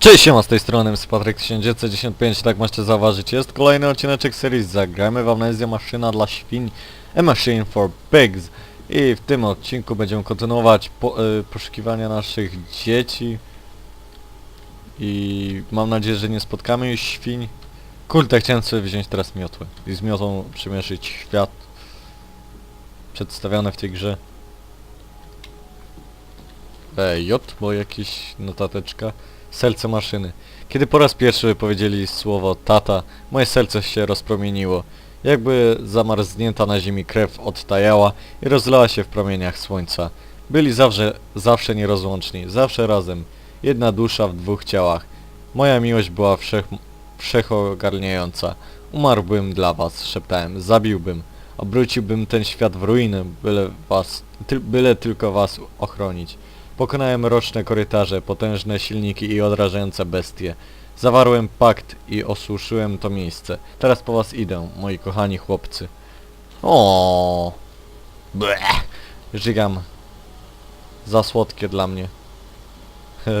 Cześć, siema, z tej strony Patryk 1995, tak możecie zauważyć, jest kolejny odcineczek serii Zagrajmy w Amnezję Maszyna dla Świń, A Machine for Pigs i w tym odcinku będziemy kontynuować po, y, poszukiwania naszych dzieci i mam nadzieję, że nie spotkamy już świń. Kurde, chciałem sobie wziąć teraz miotłę i z miotą przemierzyć świat przedstawiony w tej grze. Ej, bo jakieś notateczka. Serce maszyny. Kiedy po raz pierwszy powiedzieli słowo tata, moje serce się rozpromieniło. Jakby zamarznięta na ziemi krew odtajała i rozlała się w promieniach słońca. Byli zawsze, zawsze nierozłączni, zawsze razem. Jedna dusza w dwóch ciałach. Moja miłość była wszech, wszechogarniająca. Umarłbym dla was, szeptałem, zabiłbym. Obróciłbym ten świat w ruinę, byle was, ty, byle tylko was ochronić. Pokonałem roczne korytarze, potężne silniki i odrażające bestie. Zawarłem pakt i osuszyłem to miejsce. Teraz po was idę, moi kochani chłopcy. O, Bleh. Żygam. Za słodkie dla mnie.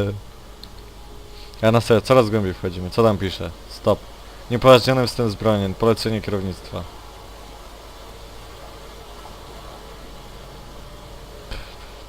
A na serio, coraz głębiej wchodzimy. Co tam pisze? Stop. Niepoważniony wstęp zbrojeń. Polecenie kierownictwa.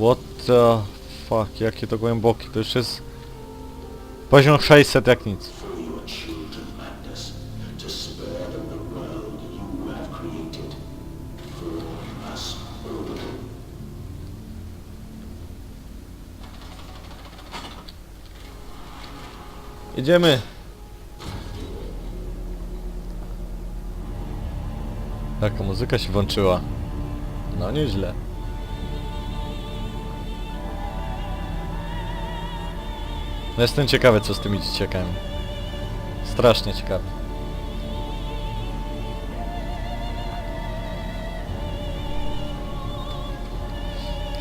What the fuck, jakie to głębokie, to już jest... Poziom 600 jak nic. Idziemy! Taka muzyka się włączyła. No nieźle. No jestem ciekawy co z tymi dzieciakami. Strasznie ciekawy.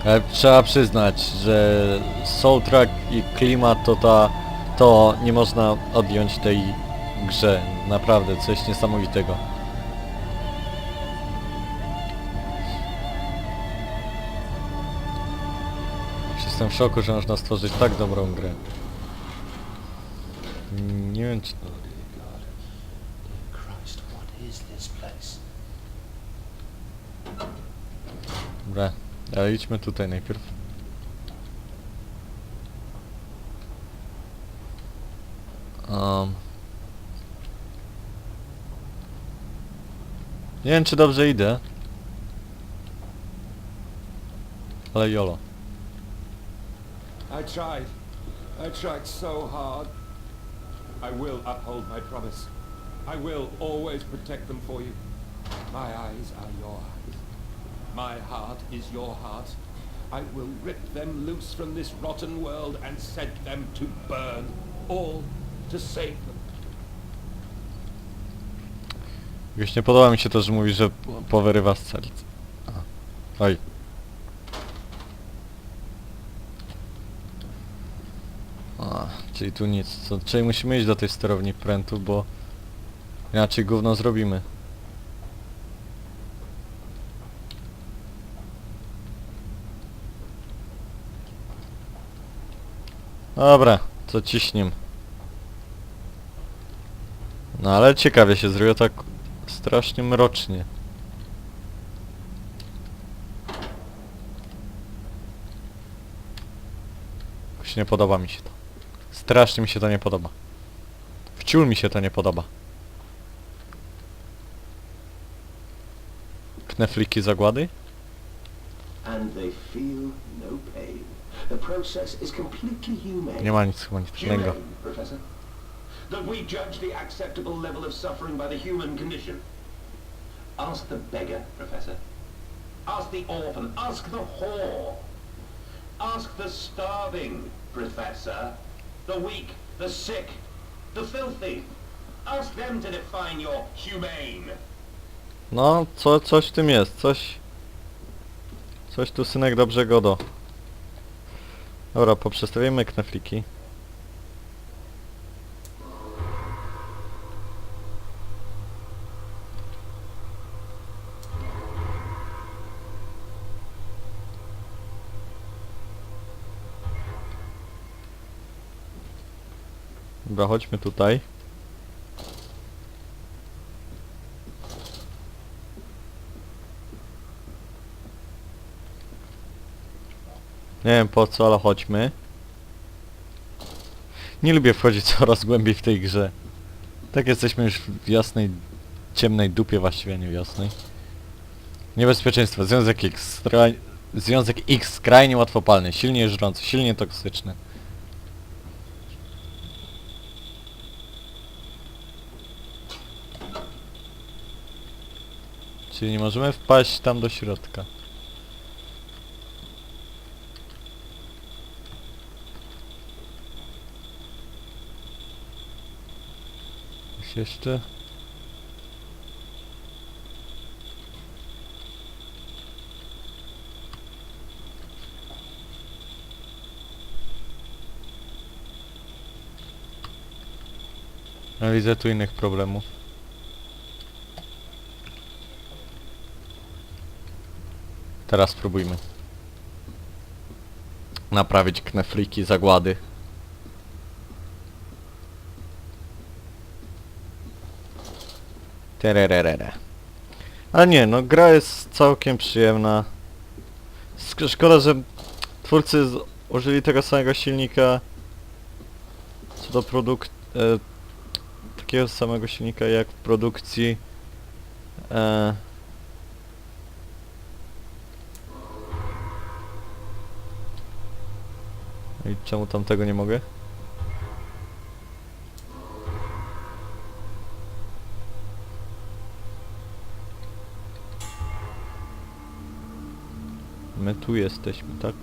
Ale trzeba przyznać, że soundtrack i klimat to ta... To nie można odjąć tej grze. Naprawdę, coś niesamowitego. Jestem w szoku, że można stworzyć tak dobrą grę. Nie wiem place? Dobra, ale idźmy tutaj najpierw. Um. Nie wiem czy dobrze idę. Ale jolo. I tried. I tried so hard. I will uphold my promise. I will always protect them for you. My eyes are your eyes. My heart is your heart. I will rip them loose from this rotten world and set them to burn. All to save them. Już nie podoba mi się to, że mówi, że powyrywa z. czyli tu nic. Co, czyli musimy iść do tej sterowni prętu, bo inaczej gówno zrobimy. Dobra, to ciśniem. No ale ciekawie się zrobiło tak strasznie mrocznie. Jakoś nie podoba mi się to. Strasznie mi się to nie podoba. Wciul mi się to nie podoba. Knefliki zagłady? No. Nie ma nic chyba nic? That we judge the acceptable level of suffering by the human condition. Ask the beggar, Professor. Ask the orphan. Ask the whore. Ask the starving, Professor. The weak, the sick, the filthy. Ask them to define your humane. No, co, coś w tym jest, coś... Coś tu synek dobrze godo. Dobra, poprzestawimy knefliki. Dobra, chodźmy tutaj. Nie wiem po co, ale chodźmy. Nie lubię wchodzić coraz głębiej w tej grze. Tak jesteśmy już w jasnej, ciemnej dupie właściwie, nie w jasnej. Niebezpieczeństwo. Związek X. Stra... Związek X skrajnie łatwopalny, silnie żrący, silnie toksyczny. Czyli nie możemy wpaść tam do środka. Coś jeszcze? No widzę tu innych problemów. Teraz spróbujmy. Naprawić knefliki zagłady. Tererere. Ale nie, no gra jest całkiem przyjemna. Szkoda, że twórcy użyli tego samego silnika co do produkt... E, takiego samego silnika jak w produkcji e, I czemu tam tego nie mogę? My tu jesteśmy, tak?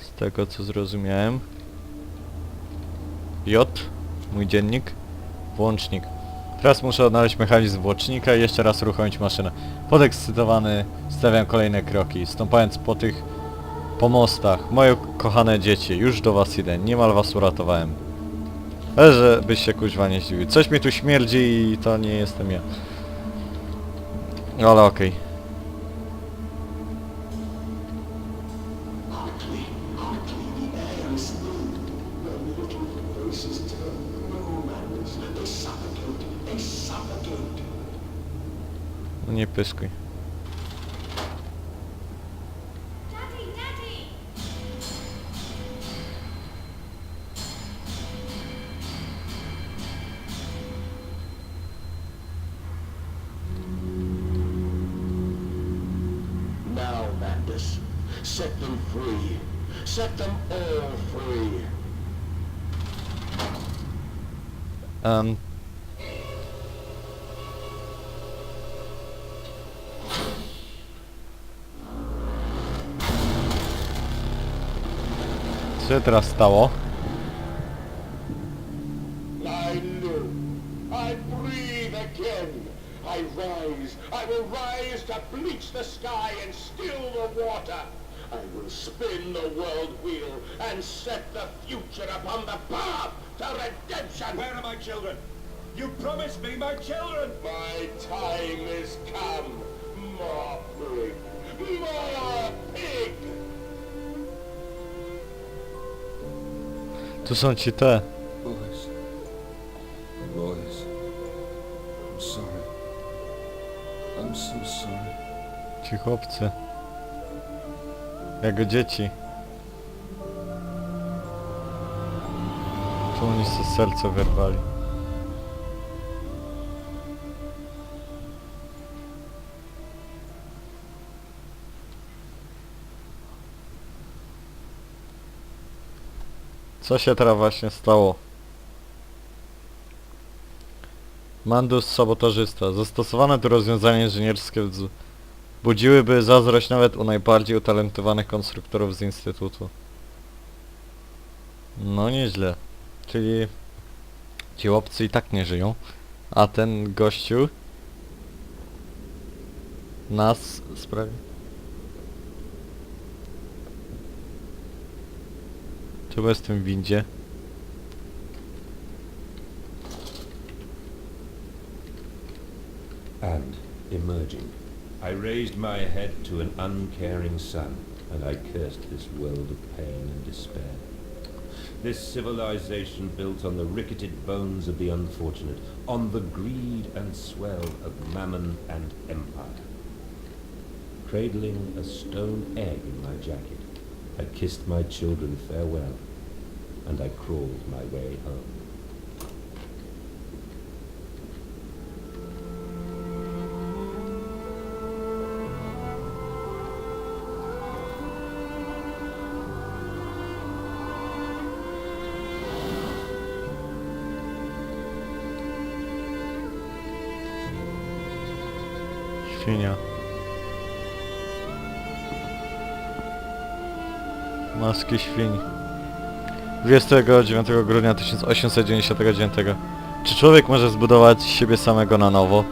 Z tego co zrozumiałem. J, mój dziennik, włącznik. Teraz muszę odnaleźć mechanizm włącznika i jeszcze raz uruchomić maszynę. Podekscytowany stawiam kolejne kroki, stąpając po tych pomostach. Moje kochane dzieci, już do was idę, niemal was uratowałem. Ale żebyś się kuźwa nie zdziwił. Coś mi tu śmierdzi i to nie jestem ja. Ale okej. Hartley, pyskuj. Daddy, Daddy! Now, Mandus, set them free. Set them all free. Um. Co się teraz stało? I live. I breathe again. I rise. I will rise to bleach the sky and still the water. I will spin the world wheel and set the future upon the path to redemption. Where are my children? You promised me my children! My time is come. More pig. More pig. Tu są ci te. Boys. Boys. I'm sorry. I'm so sorry. Ci chłopcy. Jego dzieci. Czemu oni sobie serce wyrwali? Co się teraz właśnie stało? Mandus sabotażysta. Zastosowane tu rozwiązania inżynierskie budziłyby zazdrość nawet u najbardziej utalentowanych konstruktorów z Instytutu. No nieźle. Czyli ci chłopcy i tak nie żyją, a ten gościu nas sprawi. Czemu jestem w windzie? And, emerging, I raised my head to an uncaring sun, and I cursed this world of pain and despair. This civilization built on the ricketed bones of the unfortunate, on the greed and swell of mammon and empire. Cradling a stone egg in my jacket, I kissed my children farewell, and I crawled my way home. Świnia. Maski świń. 29 grudnia 1899. Czy człowiek może zbudować siebie samego na nowo?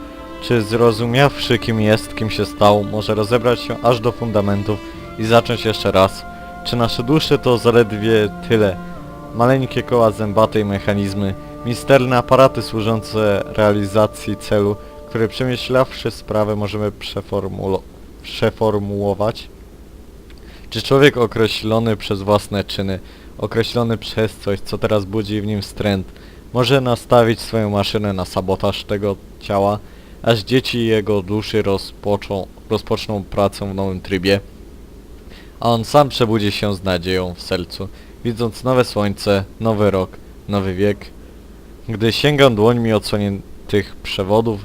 Czy zrozumiawszy kim jest, kim się stał, może rozebrać się aż do fundamentów i zacząć jeszcze raz? Czy nasze dusze to zaledwie tyle? Maleńkie koła zębate i mechanizmy, misterne aparaty służące realizacji celu, który przemyślawszy sprawę możemy przeformułować? Czy człowiek określony przez własne czyny, określony przez coś, co teraz budzi w nim wstręt, może nastawić swoją maszynę na sabotaż tego ciała, aż dzieci jego duszy rozpoczą, rozpoczną pracę w nowym trybie, a on sam przebudzi się z nadzieją w sercu, widząc nowe słońce, nowy rok, nowy wiek. Gdy sięgam dłońmi odsłoniętych przewodów,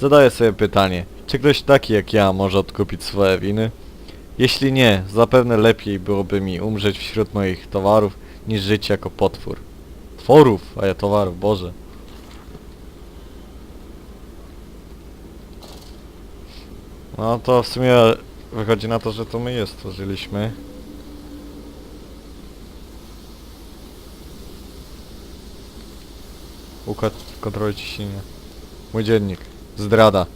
zadaję sobie pytanie, czy ktoś taki jak ja może odkupić swoje winy? Jeśli nie, zapewne lepiej byłoby mi umrzeć wśród moich towarów, niż żyć jako potwór. Tworów, a ja towarów, Boże. No to w sumie wychodzi na to, że to my je stworzyliśmy. Układ kontroli ciśnienia. Mój dziennik. Zdrada.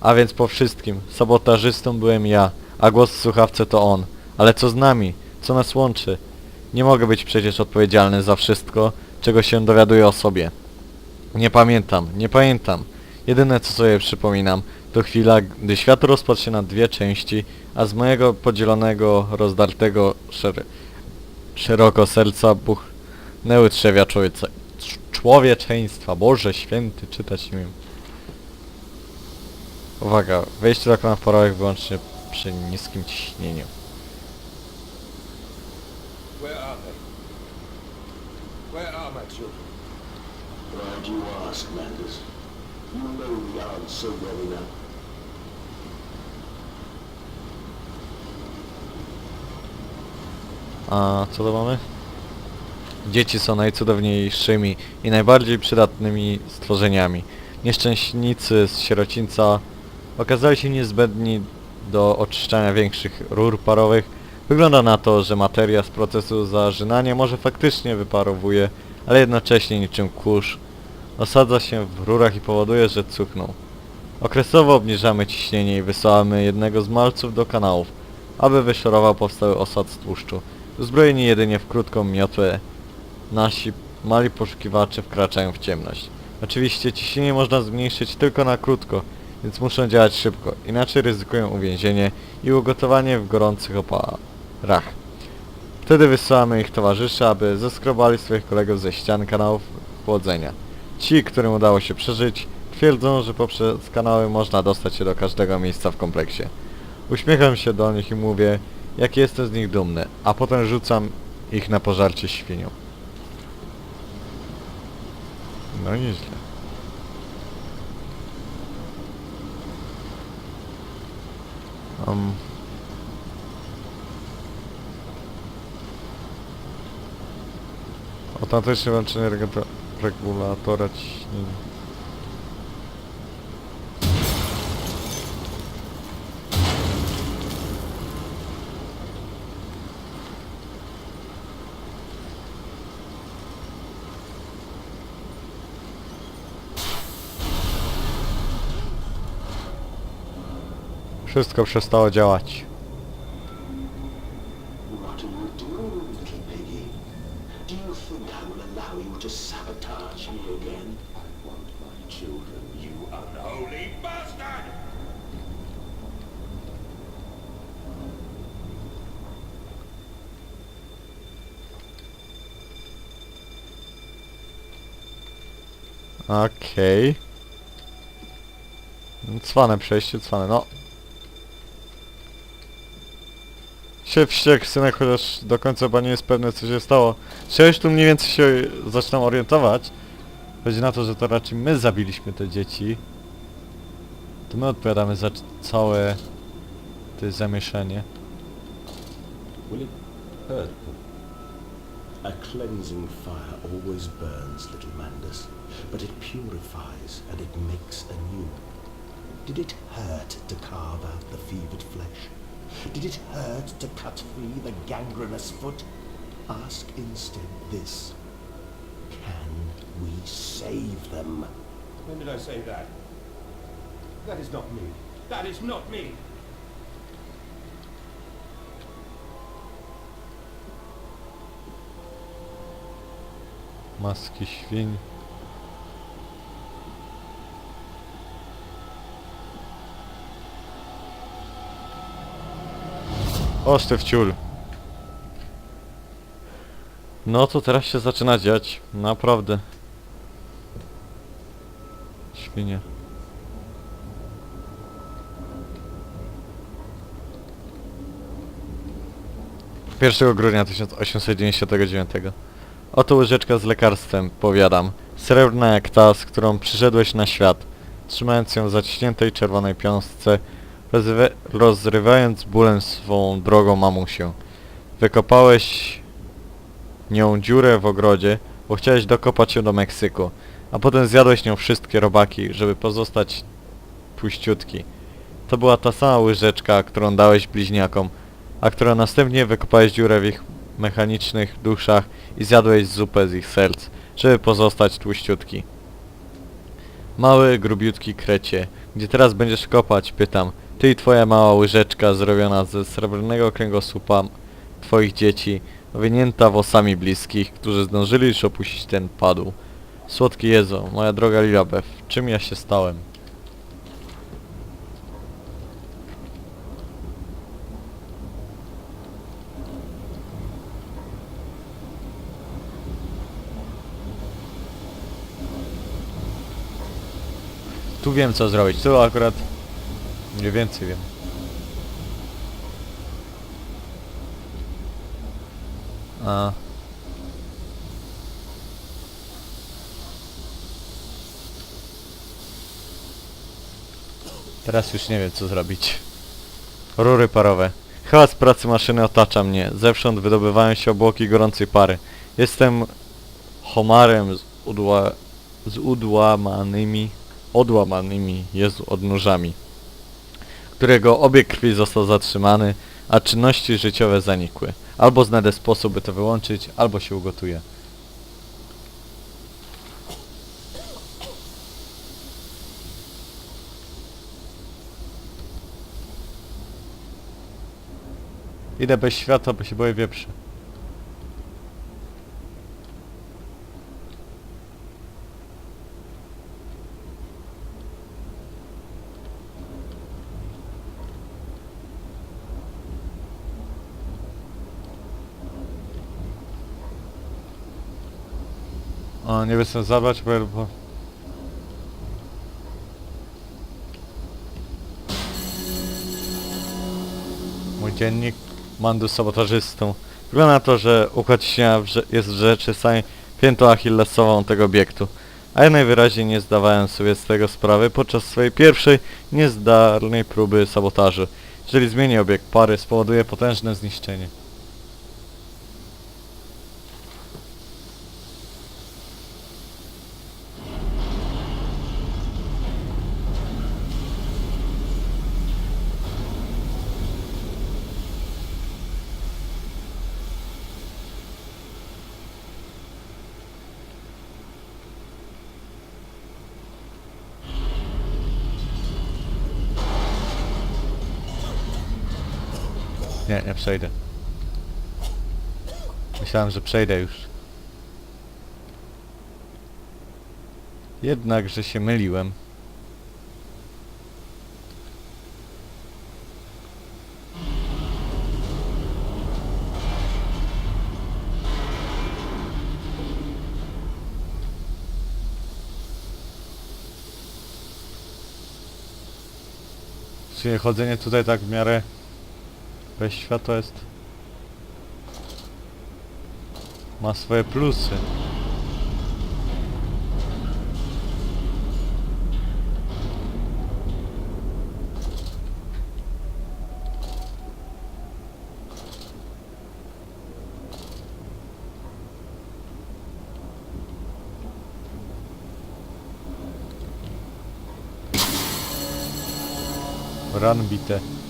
A więc po wszystkim, sabotażystą byłem ja, a głos w słuchawce to on. Ale co z nami? Co nas łączy? Nie mogę być przecież odpowiedzialny za wszystko, czego się dowiaduję o sobie. Nie pamiętam, nie pamiętam. Jedyne co sobie przypominam, to chwila, gdy świat rozpadł się na dwie części, a z mojego podzielonego, rozdartego szer szeroko serca buchnęły trzewia człowiece cz- człowieczeństwa. Boże święty, czytać nie wiem. Uwaga, wejście do okna w porałek wyłącznie przy niskim ciśnieniu. Where are they? Where are my children? Glad you asked, Mandus. You know the answer well enough. A co to mamy? Dzieci są najcudowniejszymi i najbardziej przydatnymi stworzeniami. Nieszczęśnicy z sierocińca okazali się niezbędni do oczyszczania większych rur parowych. Wygląda na to, że materia z procesu zażynania może faktycznie wyparowuje, ale jednocześnie niczym kurz osadza się w rurach i powoduje, że cuchną. Okresowo obniżamy ciśnienie i wysyłamy jednego z malców do kanałów, aby wyszorował powstały osad z tłuszczu. Uzbrojeni jedynie w krótką miotłę, nasi mali poszukiwacze wkraczają w ciemność. Oczywiście ciśnienie można zmniejszyć tylko na krótko, więc muszą działać szybko, inaczej ryzykują uwięzienie i ugotowanie w gorących oparach. Wtedy wysyłamy ich towarzyszy, aby zeskrobali swoich kolegów ze ścian kanałów chłodzenia. Ci, którym udało się przeżyć, twierdzą, że poprzez kanały można dostać się do każdego miejsca w kompleksie. Uśmiecham się do nich i mówię, jak jestem z nich dumny, a potem rzucam ich na pożarcie świnią. No nieźle. Um. Ostateczne łączenie regulatora ciśnienia. Wszystko przestało działać. What are you doing, little piggy? Do you think I will allow you to sabotage me again? I want my children, you unholy bastard! Okej. No, Cwane przejście, cwane, no. Się wściekł synek, chociaż do końca chyba nie jest pewny co się stało. Już tu mniej więcej się zaczynam orientować. Chodzi na to, że to raczej my zabiliśmy te dzieci. To my odpowiadamy za całe to zamieszanie. A cleansing fire always burns, little Mandus, but it purifies and it makes anew. Did it hurt to carve out the fevered flesh? Did it hurt to cut free the gangrenous foot? Ask instead this. Can we save them? When did I say that? That is not me. That is not me! Maski świń. Ty wciul. No to teraz się zaczyna dziać. Naprawdę. Świnie. Pierwszego grudnia 1899. Oto łyżeczka z lekarstwem, powiadam. Srebrna jak ta, z którą przyszedłeś na świat. Trzymając ją w zaciśniętej czerwonej piąstce, rozrywa- rozrywając bólem swą drogą mamusię. Wykopałeś nią dziurę w ogrodzie, bo chciałeś dokopać się do Meksyku, a potem zjadłeś nią wszystkie robaki, żeby pozostać puściutki. To była ta sama łyżeczka, którą dałeś bliźniakom, a którą następnie wykopałeś dziurę w ich mechanicznych duszach i zjadłeś zupę z ich serc, żeby pozostać tłuściutki. Mały, grubiutki krecie, gdzie teraz będziesz kopać, pytam. Ty i twoja mała łyżeczka zrobiona ze srebrnego kręgosłupa twoich dzieci, owinięta włosami bliskich, którzy zdążyli już opuścić ten padł. Słodki Jezu, moja droga Lilabeth, czym ja się stałem? Tu wiem co zrobić, tu akurat mniej więcej wiem. A. Teraz już nie wiem co zrobić. Rury parowe. Hałas pracy maszyny otacza mnie. Zewsząd wydobywają się obłoki gorącej pary. Jestem homarem z, udła, z udłamanymi, odłamanymi, Jezu, odnóżami, którego obieg krwi został zatrzymany, a czynności życiowe zanikły. Albo znajdę sposób, by to wyłączyć, albo się ugotuję. Idę bez światła, bo się boję wieprzy. O, nie chcę zabrać, bo... Mój dziennik mandu sabotażystą. Wygląda na to, że układ rze- jest w rzeczy samej piętą achillesową tego obiektu. A ja najwyraźniej nie zdawałem sobie z tego sprawy podczas swojej pierwszej, niezdarnej próby sabotażu. Jeżeli zmienię obieg pary, spowoduje potężne zniszczenie. Nie, nie przejdę. Myślałem, że przejdę już. Jednakże się myliłem. Sumie chodzenie tutaj tak w miarę bez światła jest... Ma swoje plusy. Ran bite.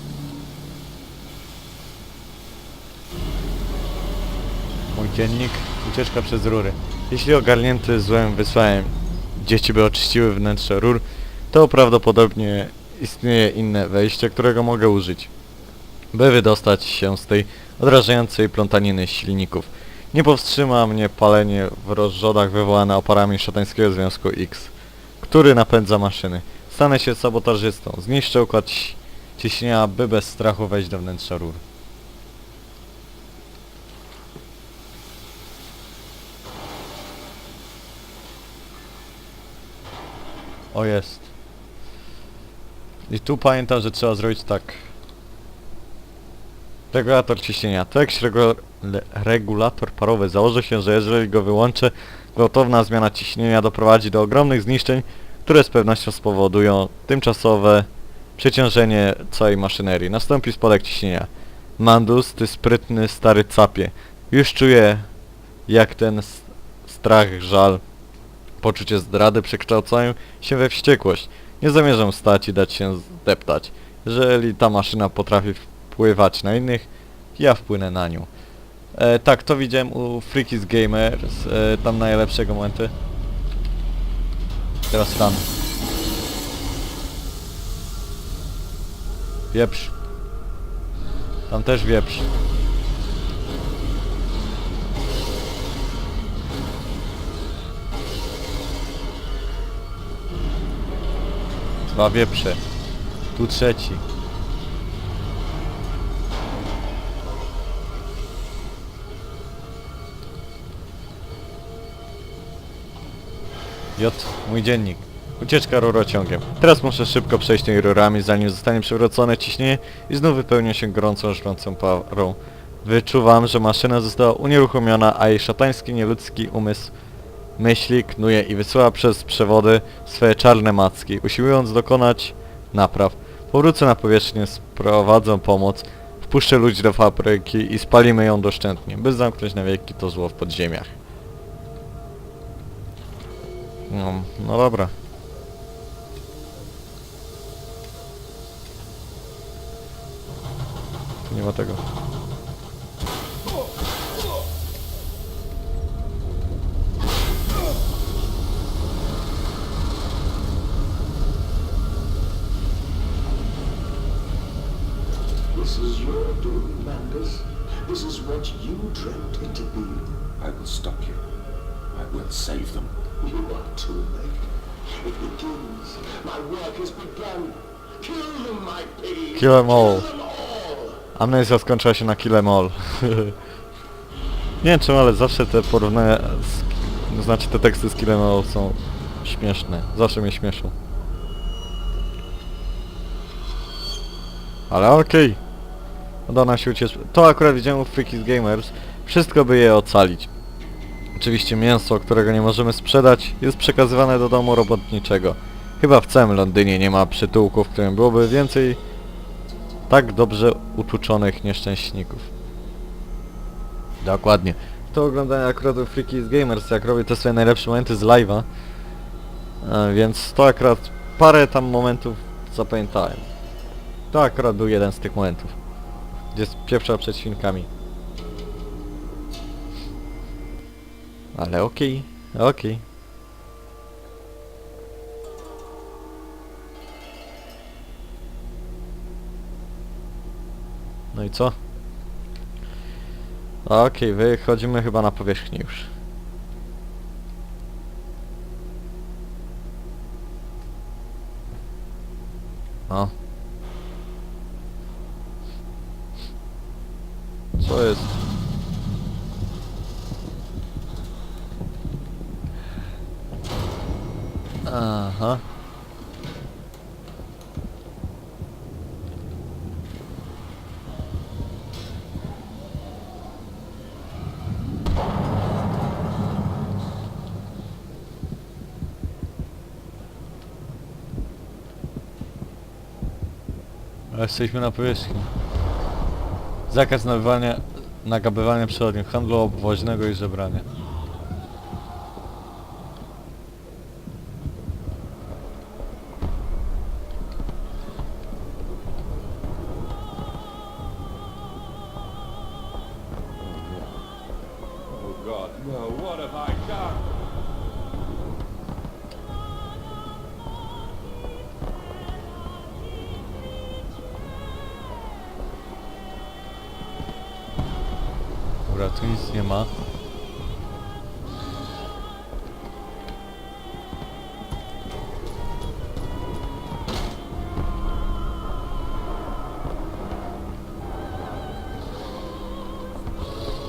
Dziennik. Ucieczka przez rury. Jeśli ogarnięty złem wysłałem dzieci, by oczyściły wnętrze rur, to prawdopodobnie istnieje inne wejście, którego mogę użyć, by wydostać się z tej odrażającej plątaniny silników. Nie powstrzyma mnie palenie w rozrzodach wywołane oparami szatańskiego Związku X, który napędza maszyny. Stanę się sabotażystą. Zniszczę układ ci- ciśnienia, by bez strachu wejść do wnętrza rur. O jest. I tu pamiętam, że trzeba zrobić tak. Regulator ciśnienia. Le- regulator parowy. Założę się, że jeżeli go wyłączę, gwałtowna zmiana ciśnienia doprowadzi do ogromnych zniszczeń, które z pewnością spowodują tymczasowe przeciążenie całej maszynerii. Nastąpi spadek ciśnienia. Mandus, ty sprytny stary capie. Już czuję, jak ten strach, żal, poczucie zdrady przekształcają się we wściekłość. Nie zamierzam stać i dać się zdeptać. Jeżeli ta maszyna potrafi wpływać na innych, ja wpłynę na nią. E, tak, to widziałem u Freakies Gamers, e, tam najlepszego momenty. Teraz tam. Wieprz. Tam też wieprz. Dwa wieprze. Tu trzeci. J. Mój dziennik. Ucieczka rurociągiem. Teraz muszę szybko przejść tymi rurami, zanim zostanie przywrócone ciśnienie i znów wypełnię się gorącą, żrącą parą. Wyczuwam, że maszyna została unieruchomiona, a jej szatański, nieludzki umysł myśli, knuje i wysyła przez przewody swoje czarne macki, usiłując dokonać napraw. Powrócę na powierzchnię, sprowadzę pomoc, wpuszczę ludzi do fabryki i spalimy ją doszczętnie, by zamknąć na wieki to zło w podziemiach. No, no dobra. Tu nie ma tego. What you dreamt it to be. I will stop you. I will save them. You are too late. It begins. My work has begun. Kill them, my piggy. Kill 'em all. Kill them all. Amnezja skończyła się na Kill 'em all. nie wiem czemu, ale zawsze te porównania, z, znaczy te teksty z Kill 'em all są śmieszne. Zawsze mnie śmieszą. Ale okej. Uda nam się uciec. To akurat widziałem u Freakies Gamers. Wszystko by je ocalić. Oczywiście mięso, którego nie możemy sprzedać, jest przekazywane do domu robotniczego. Chyba w całym Londynie nie ma przytułku, w którym byłoby więcej tak dobrze uczuczonych nieszczęśników. Dokładnie. To oglądałem akurat u Freakies Gamers, jak robię te swoje najlepsze momenty z live'a. E, Więc to akurat parę tam momentów zapamiętałem. To akurat był jeden z tych momentów. Gdzie spieprza przed świnkami. Ale okej, okej. No i co? Okej, wychodzimy chyba na powierzchnię już. O. Co jest? Aha. Ale Jesteśmy na powierzchni. Zakaz nabywania, nagabywania przychodni, handlu obwoźnego i żebrania.